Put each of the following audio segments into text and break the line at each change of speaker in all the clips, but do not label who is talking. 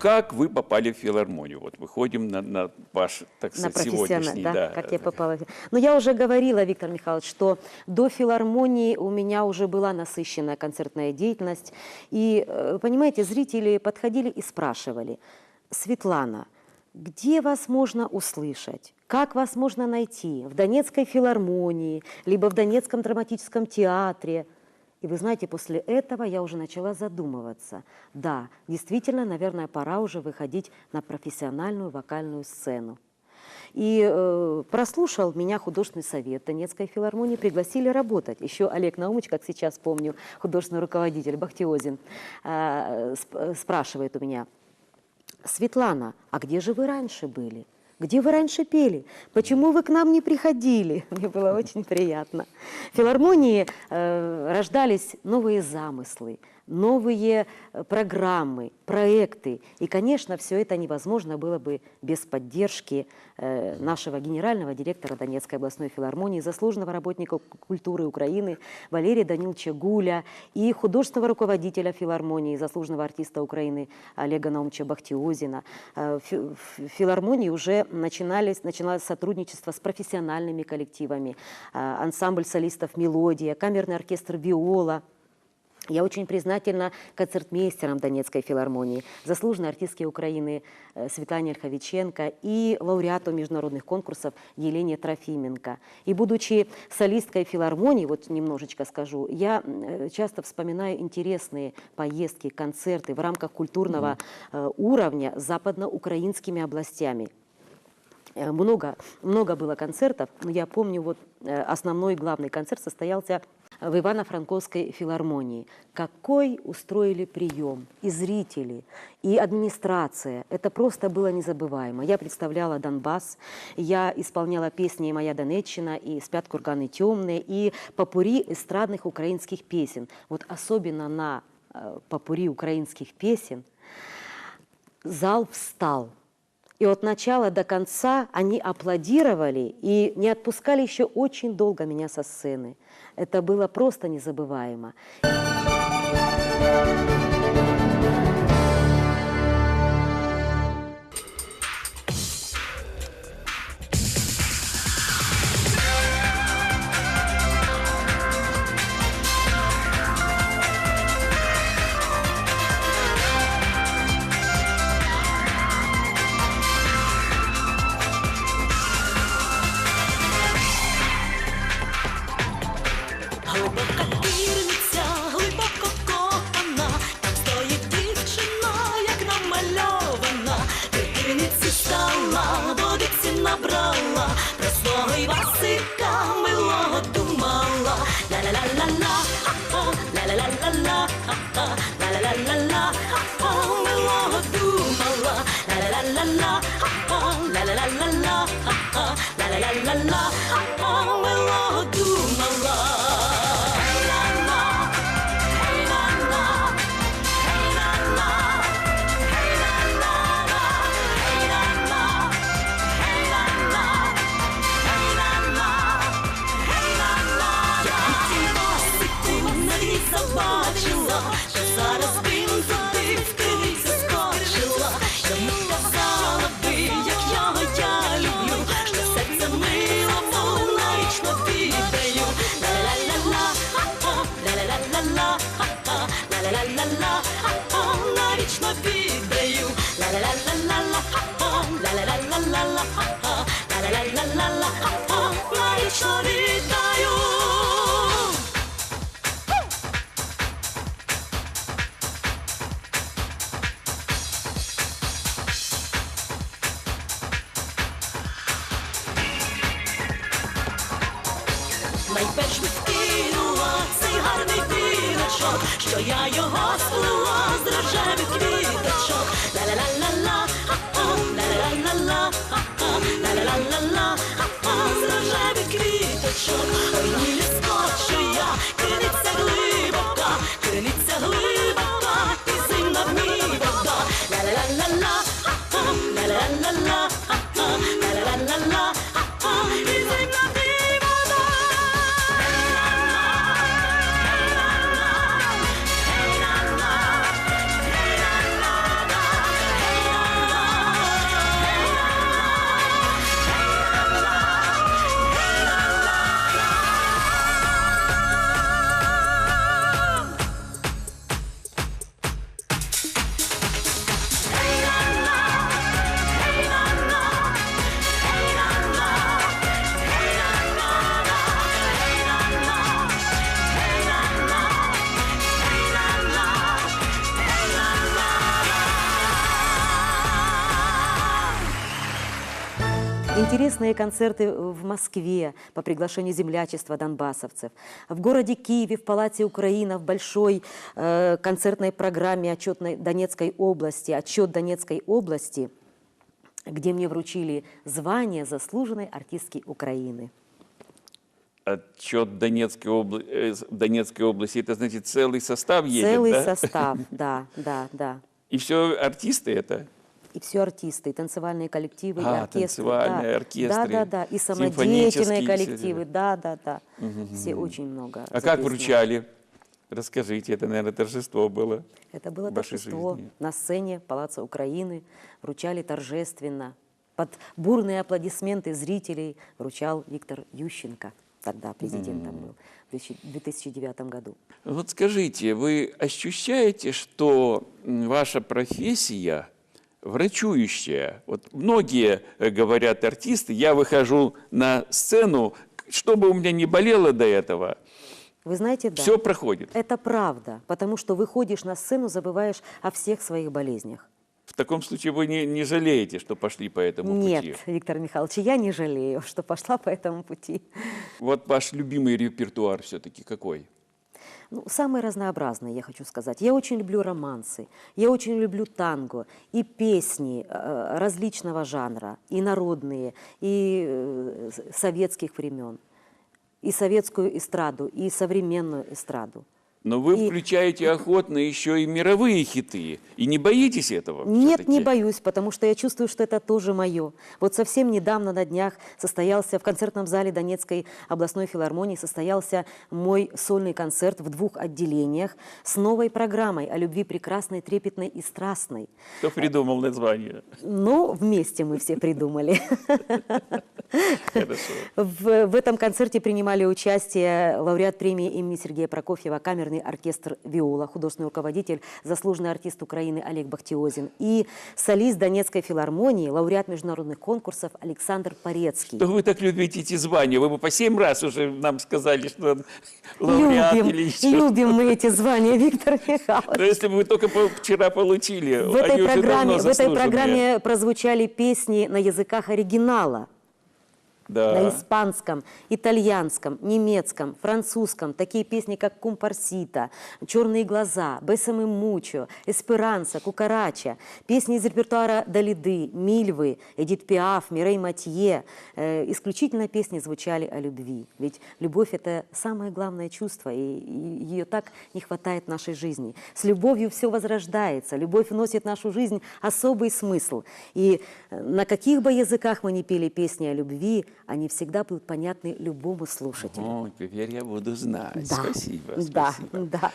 как вы попали в филармонию? Вот выходим на, на ваш, так
на
сказать,
профессиональный,
сегодняшний.
да, как я попала. Но я уже говорила, Виктор Михайлович, что до филармонии у меня уже была насыщенная концертная деятельность. И, э, понимаете, зрители подходили и спрашивали, Светлана, где вас можно услышать? Как вас можно найти? В Донецкой филармонии, либо в Донецком драматическом театре? И вы знаете, после этого я уже начала задумываться. Да, действительно, наверное, пора уже выходить на профессиональную вокальную сцену. И э, прослушал меня художественный совет Донецкой филармонии, пригласили работать. Еще Олег Наумович, как сейчас помню, художественный руководитель Бахтиозин, э, сп- спрашивает у меня, Светлана, а где же вы раньше были? Где вы раньше пели? Почему вы к нам не приходили? Мне было очень приятно. В филармонии э, рождались новые замыслы, новые э, программы, проекты. И, конечно, все это невозможно было бы без поддержки э, нашего генерального директора Донецкой областной филармонии, заслуженного работника культуры Украины Валерия Даниловича Гуля и художественного руководителя филармонии, заслуженного артиста Украины Олега Наумовича Бахтиозина. Э, в филармонии уже начинались, начиналось сотрудничество с профессиональными коллективами, э, ансамбль солистов «Мелодия», камерный оркестр «Виола», я очень признательна концертмейстерам Донецкой филармонии, заслуженной артистке Украины э, Светлане Ольховиченко и лауреату международных конкурсов Елене Трофименко. И будучи солисткой филармонии, вот немножечко скажу, я э, часто вспоминаю интересные поездки, концерты в рамках культурного э, уровня с западноукраинскими областями. Э, Много, много было концертов, но я помню, вот э, основной главный концерт состоялся в Ивано-Франковской филармонии. Какой устроили прием и зрители, и администрация. Это просто было незабываемо. Я представляла Донбасс, я исполняла песни «Моя Донеччина» и «Спят курганы темные», и попури эстрадных украинских песен. Вот особенно на э, попури украинских песен зал встал. И от начала до конца они аплодировали и не отпускали еще очень долго меня со сцены. Это было просто незабываемо.
Глибока Забачила, що зараз що я його сплела з рожевих
Интересные концерты в Москве по приглашению землячества донбассовцев. В городе Киеве, в Палате Украина, в большой э, концертной программе отчетной Донецкой области, отчет Донецкой области, где мне вручили звание заслуженной артистки Украины.
Отчет Донецкой, обла- э, Донецкой области, это значит целый состав едет,
Целый
да?
состав, да, да, да.
И все артисты это?
И все артисты, и танцевальные коллективы, и
А,
оркестры.
танцевальные
да.
оркестры,
Да, да, да. И самодеятельные коллективы, да, да, да. Все очень много.
А как вручали? Расскажите, это, наверное, торжество было.
Это было торжество
жизни?
на сцене Палаца Украины. Вручали торжественно. Под бурные аплодисменты зрителей вручал Виктор Ющенко. Тогда президентом был в 2009 году.
Вот скажите, вы ощущаете, что ваша профессия врачующая? Вот многие э, говорят артисты, я выхожу на сцену, что бы у меня не болело до этого,
Вы знаете, да.
все проходит.
Это правда, потому что выходишь на сцену, забываешь о всех своих болезнях.
В таком случае вы не, не жалеете, что пошли по этому
Нет,
пути?
Виктор Михайлович, я не жалею, что пошла по этому пути.
Вот ваш любимый репертуар все-таки какой?
Ну, самые разнообразные, я хочу сказать. Я очень люблю романсы, я очень люблю танго и песни э, различного жанра, и народные, и э, советских времен, и советскую эстраду, и современную эстраду.
Но вы
И-
включаете охотно еще и мировые хиты. И не боитесь этого?
Нет, не боюсь, потому что я чувствую, что это тоже мое. Вот совсем недавно на днях состоялся в концертном зале Донецкой областной филармонии состоялся мой сольный концерт в двух отделениях с новой программой о любви прекрасной, трепетной и страстной.
Кто придумал название?
Но вместе мы все придумали. В, этом концерте принимали участие лауреат премии имени Сергея Прокофьева, камерный оркестр «Виола», художественный руководитель, заслуженный артист Украины Олег Бахтиозин и солист Донецкой филармонии, лауреат международных конкурсов Александр Порецкий.
Что вы так любите эти звания? Вы бы по семь раз уже нам сказали, что лауреат
Любим,
или еще.
любим мы эти звания, Виктор Михайлович.
Но если бы вы только вчера получили,
В этой, программе, в этой программе прозвучали песни на языках оригинала.
Да.
на испанском, итальянском, немецком, французском. Такие песни, как «Кумпарсита», «Черные глаза», «Бесами мучо», «Эсперанса», «Кукарача». Песни из репертуара Далиды, Мильвы, Эдит Пиаф, Мирей Матье. Э, исключительно песни звучали о любви. Ведь любовь – это самое главное чувство, и, и ее так не хватает в нашей жизни. С любовью все возрождается, любовь вносит в нашу жизнь особый смысл. И э, на каких бы языках мы ни пели песни о любви, они всегда будут понятны любому слушателю.
О, теперь я буду знать.
Да,
Спасибо,
да,
спасибо.
да.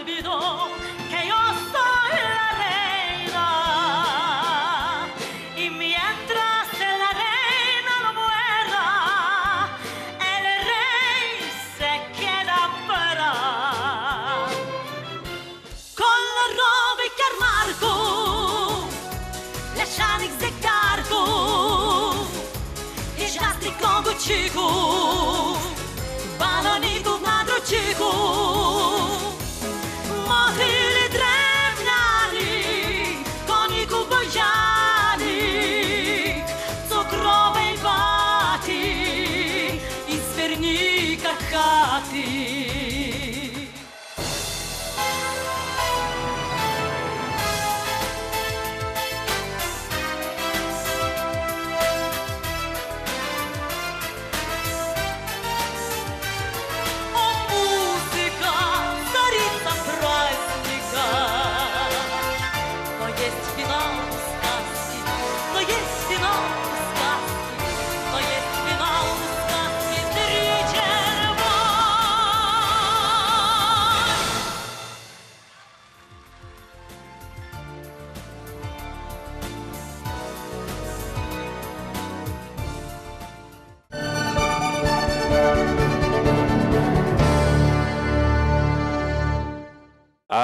Olvidó que yo soy la reina. Y mientras la reina no muera, el rey se queda para. Con la robe que Marco, Lascianik zegarku I żastryką guciku Baloników na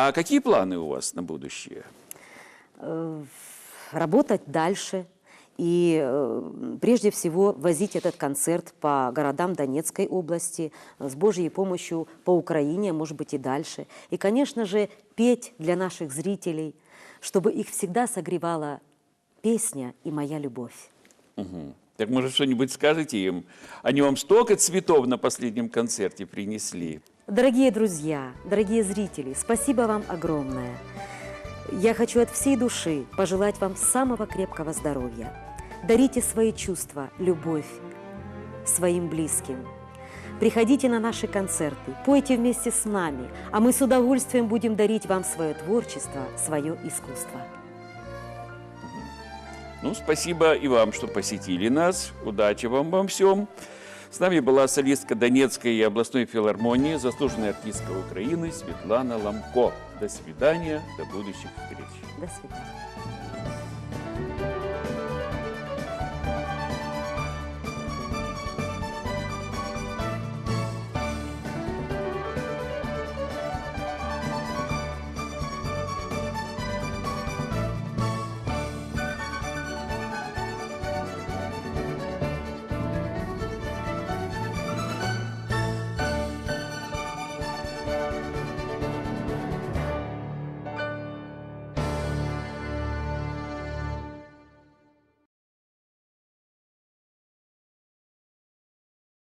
А какие планы у вас на будущее?
работать дальше и э, прежде всего возить этот концерт по городам Донецкой области э, с Божьей помощью по Украине, может быть и дальше. И, конечно же, петь для наших зрителей, чтобы их всегда согревала песня и моя любовь.
Мгм. Так может что-нибудь скажете им? Они вам столько цветов на последнем концерте принесли.
Дорогие друзья, дорогие зрители, спасибо вам огромное. Я хочу от всей души пожелать вам самого крепкого здоровья. Дарите свои чувства, любовь своим близким. Приходите на наши концерты, пойте вместе с нами, а мы с удовольствием будем дарить вам свое творчество, свое искусство.
Ну, спасибо и вам, что посетили нас. Удачи вам во всем. С нами была солистка Донецкой и областной филармонии, заслуженная артистка Украины Светлана Ламко. До свидания, до будущих встреч.
До свидания.